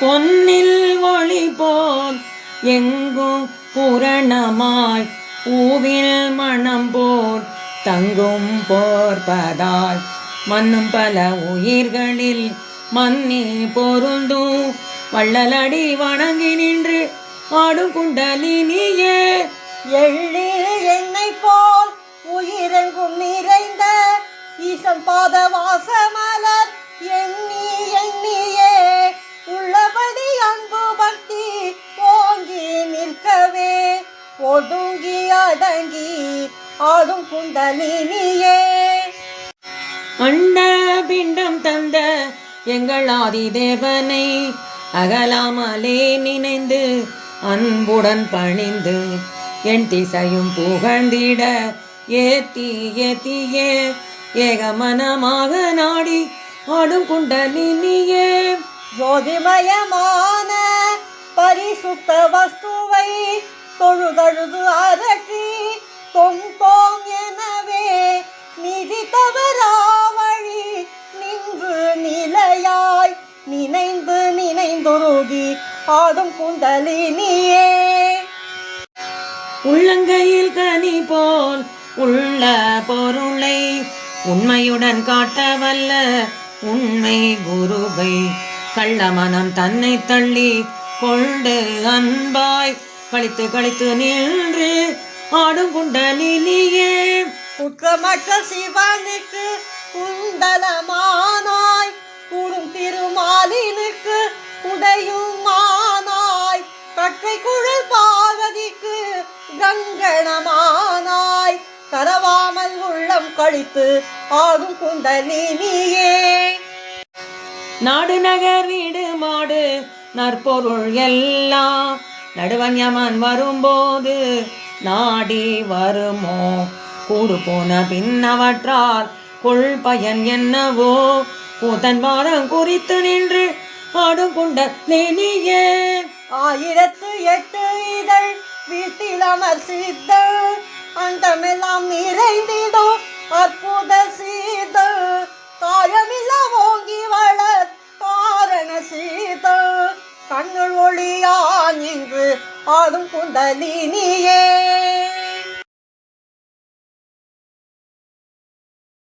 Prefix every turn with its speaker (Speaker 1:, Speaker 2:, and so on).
Speaker 1: பொன்னில் ஒளி போல் எங்கும் பூரணமாய் பூவில் மணம் போர் தங்கும் போர்பதாய் மன்னும் பல உயிர்களில் மன்னி பொருந்தும் வள்ளலடி வணங்கி நின்று ஆடும் குண்டலினியே.
Speaker 2: எள்ளி எண்ணெய் போல் உயிரெங்கும் நிறைந்த ஈசன் பாத வாசமா ஒடுங்கி அடங்கி ஆடும் குண்டலினியே.
Speaker 1: அண்ட பிண்டம் தந்த எங்கள் ஆதி தேவனை அகலாமலே நினைந்து அன்புடன் பணிந்து என் திசையும் புகழ்ந்திட ஏத்தி ஏத்தியே. ஏகமனமாக நாடி ஆடும் குண்டலினியே.
Speaker 2: ஜோதிமயமான பரிசுத்த வஸ்துவை தொழுதழுது அரற்றி தொங்கோம் எனவே நிதி தவறாவழி நின்று நிலையாய் நினைந்து நினைந்துருகி ஆடும் குந்தலினியே
Speaker 1: உள்ளங்கையில் கனி போல் உள்ள பொருளை உண்மையுடன் காட்ட வல்ல உண்மை குருவை கள்ள மனம் தன்னை தள்ளி கொண்டு அன்பாய் கழித்து கழித்து நின்று ஆடும் குண்டலினியே
Speaker 2: குற்றமற்ற சிவனுக்கு குண்டலமானாய். கூடும் திருமாலினுக்கு உடையும் மானாய் கற்றை குழல் பார்வதிக்கு கங்கணமானாய். கரவாமல் உள்ளம் கழித்து ஆடும் குண்டலினியே
Speaker 1: நாடு நகர் வீடு மாடு நற்பொருள் எல்லாம் நடுவன்யமன் வரும்போது நாடி வருமோ? கூடு போன பின்னவற்றால் கொள் பயன் என்னவோ? கூத்தன் வாரம் குறித்து நின்று ஆடும் கொண்ட லேனியே
Speaker 2: ஆயிரத்து எட்டு இதழ் வீட்டில் அமர் சித்த அந்தமெல்லாம் நிறைந்திடும் அற்புத சீதர் சீதர் ஒளியான் ஒளியா நின்று ஆடும் குண்டலினியே